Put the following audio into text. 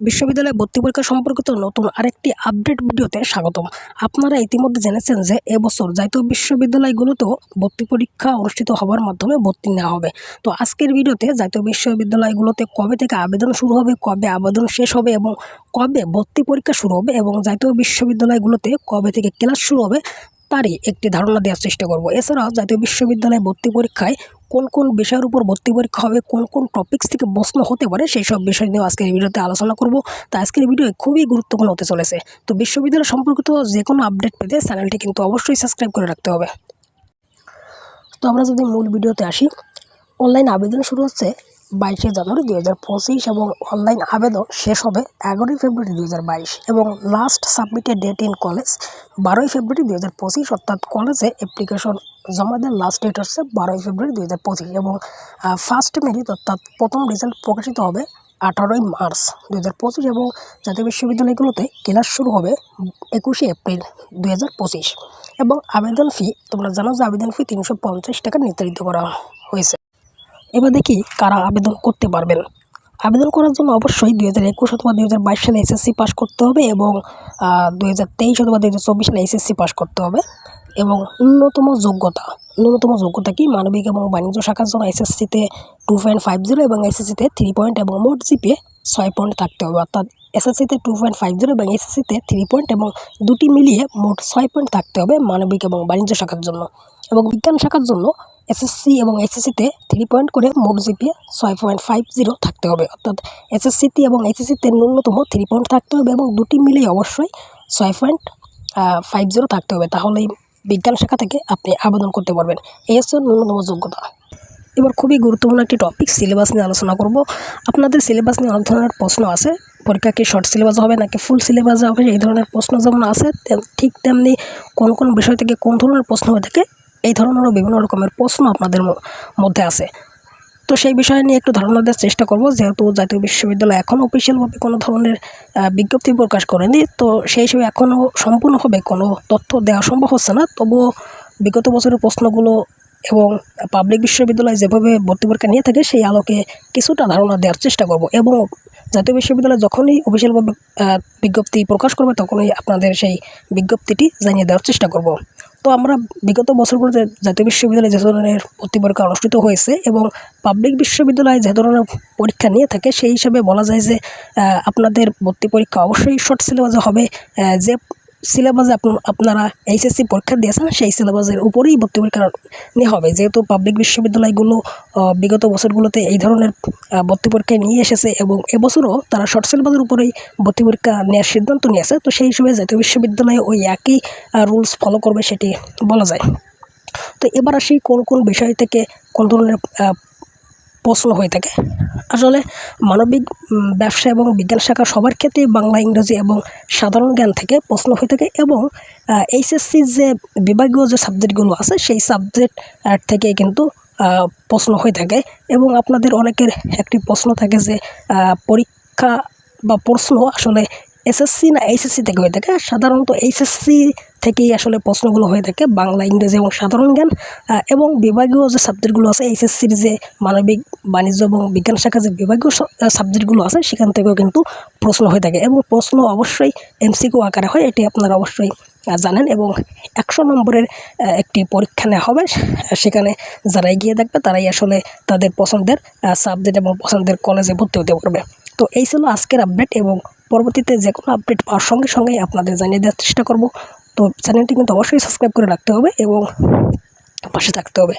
বিশ্ববিদ্যালয়ে ভর্তি পরীক্ষা সম্পর্কিত নতুন আরেকটি আপডেট ভিডিওতে স্বাগতম। আপনারা ইতিমধ্যে জেনেছেন যে এবছর জাতীয় বিশ্ববিদ্যালয়গুলোতেও ভর্তি পরীক্ষা অনুষ্ঠিত হওয়ার মাধ্যমে ভর্তি নেওয়া হবে। তো আজকের ভিডিওতে জাতীয় বিশ্ববিদ্যালয়গুলোতে কবে থেকে আবেদন শুরু হবে, কবে আবেদন শেষ হবে এবং কবে ভর্তি পরীক্ষা শুরু হবে এবং জাতীয় বিশ্ববিদ্যালয়গুলোতে কবে থেকে ক্লাস শুরু হবে, তারই একটি ধারণা দেওয়ার চেষ্টা করব। এছাড়াও জাতীয় বিশ্ববিদ্যালয়ে ভর্তি পরীক্ষায় কোন কোন বিষয়ের উপর ভর্তি পরীক্ষা হবে, কোন কোন টপিক্স থেকে প্রশ্ন হতে পারে সেই সব বিষয় নিয়ে আজকের ভিডিওতে আলোচনা করব। তো আজকের ভিডিও খুবই গুরুত্বপূর্ণ হতে চলেছে। তো বিশ্ববিদ্যালয় সম্পর্কিত যে কোনো আপডেট পেতে চ্যানেলটি কিন্তু অবশ্যই সাবস্ক্রাইব করে রাখতে হবে। তো আমরা যদি মূল ভিডিওতে আসি অনলাইন আবেদন শুরু হচ্ছে বাইশে জানুয়ারি দুই হাজার পঁচিশ এবং অনলাইন আবেদন শেষ হবে এগারোই ফেব্রুয়ারি দুই হাজার বাইশ এবং last submitted date in college বারোই ফেব্রুয়ারি দুই হাজার পঁচিশ অর্থাৎ কলেজে অ্যাপ্লিকেশন জমা দেওয়ার লাস্ট ডেট হচ্ছে বারোই ফেব্রুয়ারি দুই হাজার পঁচিশ এবং ফার্স্ট মেরিট অর্থাৎ প্রথম রেজাল্ট প্রকাশিত হবে আঠারোই মার্চ দু হাজার পঁচিশ এবং জাতীয় বিশ্ববিদ্যালয়গুলোতে ক্লাস শুরু হবে একুশে এপ্রিল দুই হাজার পঁচিশ এবং আবেদন ফি তোমরা জানো যে আবেদন ফি তিনশো পঞ্চাশ টাকা নির্ধারিত করা হয়েছে। এবার দেখি কারা আবেদন করতে পারবেন। আবেদন করার জন্য অবশ্যই দুই হাজার একুশ অথবা দুই হাজার বাইশ সালে এসএসসি পাস করতে হবে এবং দুই হাজার তেইশ অথবা দুই হাজার চব্বিশ সালে এসএসসি পাস করতে হবে এবং ন্যূনতম যোগ্যতা ন্যূনতম যোগ্যতা কি? মানবিক এবং বাণিজ্য শাখার জন্য এসএসসিতে টু পয়েন্ট ফাইভ জিরো এবং এসএসসিতে থ্রি পয়েন্ট এবং মোট জিপিএ ছয় পয়েন্ট থাকতে হবে। অর্থাৎ এসএসসিতে টু পয়েন্ট ফাইভ জিরো এবং এসএসসিতে থ্রি পয়েন্ট এবং দুটি মিলিয়ে মোট ছয় পয়েন্ট থাকতে হবে মানবিক এবং বাণিজ্য শাখার জন্য। এবং বিজ্ঞান শাখার জন্য এসএসসি এবং এসএসসিতে থ্রি পয়েন্ট করে মোট জিপিএ ছয় পয়েন্ট ফাইভ জিরো থাকতে হবে। অর্থাৎ এসএসসিতে এবং এইচএসসিতে ন্যূনতম থ্রি পয়েন্ট থাকতে হবে এবং দুটি মিলেই অবশ্যই ছয় পয়েন্ট ফাইভ জিরো থাকতে হবে। তাহলেই বিজ্ঞান শাখা থেকে আপনি আবেদন করতে পারবেন। এই হচ্ছে ন্যূনতম যোগ্যতা। এবার খুবই গুরুত্বপূর্ণ একটি টপিক সিলেবাস নিয়ে আলোচনা করব। আপনাদের সিলেবাস নিয়ে অনেক ধরনের প্রশ্ন আছে। পরীক্ষা কি শর্ট সিলেবাস হবে নাকি ফুল সিলেবাস হবে? এই ধরনের প্রশ্ন যেমন আছে ঠিক তেমনি কোন কোন বিষয় থেকে কোন ধরনের প্রশ্ন হয়ে থাকে এই ধরনেরও বিভিন্ন রকমের প্রশ্ন আপনাদের মধ্যে আছে। তো সেই বিষয় নিয়ে একটু ধারণা দেওয়ার চেষ্টা করব। যেহেতু জাতীয় বিশ্ববিদ্যালয় এখনও অফিসিয়ালভাবে কোনো ধরনের বিজ্ঞপ্তি প্রকাশ করেনি, তো সেই হিসেবে এখনও সম্পূর্ণভাবে কোনো তথ্য দেওয়া সম্ভব হচ্ছে না। তবুও বিগত বছরের প্রশ্নগুলো এবং পাবলিক বিশ্ববিদ্যালয় যেভাবে ভর্তি পরীক্ষা নিয়ে থাকে, সেই আলোকে কিছুটা ধারণা দেওয়ার চেষ্টা করব এবং জাতীয় বিশ্ববিদ্যালয় যখনই অফিসিয়ালভাবে বিজ্ঞপ্তি প্রকাশ করবে, তখনই আপনাদের সেই বিজ্ঞপ্তিটি জানিয়ে দেওয়ার চেষ্টা করব। তো আমরা বিগত বছরগুলোতে জাতীয় বিশ্ববিদ্যালয়ে যে ধরনের ভর্তি পরীক্ষা অনুষ্ঠিত হয়েছে এবং পাবলিক বিশ্ববিদ্যালয়ে যে ধরনের পরীক্ষা নিয়ে থাকে, সেই হিসাবে বলা যায় যে আপনাদের ভর্তি পরীক্ষা অবশ্যই শর্ট সিলেবাসে হবে যে সিলেবাসে আপনারা এইচএসসি পরীক্ষা দিয়েছেন, সেই সিলেবাসের উপরেই ভর্তি পরীক্ষা নেওয়া হবে। যেহেতু পাবলিক বিশ্ববিদ্যালয়গুলো বিগত বছরগুলোতে এই ধরনের ভর্তি পরীক্ষায় নিয়ে এসেছে এবং এবছরও তারা শর্ট সিলেবাসের উপরেই ভর্তি পরীক্ষা নেওয়ার সিদ্ধান্ত নিয়েছে। তো সেই হিসেবে জাতীয় বিশ্ববিদ্যালয়ে ওই একই রুলস ফলো করবে সেটি বলা যায়। তো এবার আসি কোন কোন বিষয় থেকে কোন ধরনের প্রশ্ন হয়ে থাকে। আসলে মানবিক ব্যবসা এবং বিজ্ঞান শাখা সবার ক্ষেত্রেই বাংলা, ইংরেজি এবং সাধারণ জ্ঞান থেকে প্রশ্ন হয়ে থাকে এবং এইচএসসির যে বিভাগীয় যে সাবজেক্টগুলো আছে সেই সাবজেক্ট থেকে কিন্তু প্রশ্ন হয়ে থাকে এবং আপনাদের অনেকের একটি প্রশ্ন থাকে যে পরীক্ষা বা প্রশ্ন আসলে এসএসসি না এইচএসসি থেকে হয়ে থাকে। সাধারণত এইচএসসি থেকেই আসলে প্রশ্নগুলো হয়ে থাকে বাংলা, ইংরেজি এবং সাধারণ জ্ঞান। এবং বিভাগীয় যে সাবজেক্টগুলো আছে এইচএসসির যে মানবিক, বাণিজ্য এবং বিজ্ঞান শাখা যে বিভাগীয় সাবজেক্টগুলো আছে, সেখান থেকেও কিন্তু প্রশ্ন হয়ে থাকে। এবং প্রশ্ন অবশ্যই এমসিকিউ আকারে হয়, এটি আপনারা অবশ্যই জানেন। এবং একশো নম্বরের একটি পরীক্ষা নেওয়া হবে। সেখানে যারা এগিয়ে থাকবে, তারাই আসলে তাদের পছন্দের সাবজেক্ট এবং পছন্দের কলেজে ভর্তি হতে পারবে। তো এই ছিল আজকের আপডেট এবং পরবর্তীতে যে কোনো আপডেট পাওয়ার সঙ্গে সঙ্গেই আপনাদের জানিয়ে দেওয়ার চেষ্টা করব। তো চ্যানেলটি কিন্তু অবশ্যই সাবস্ক্রাইব করে রাখতে হবে এবং পাশে থাকতে হবে।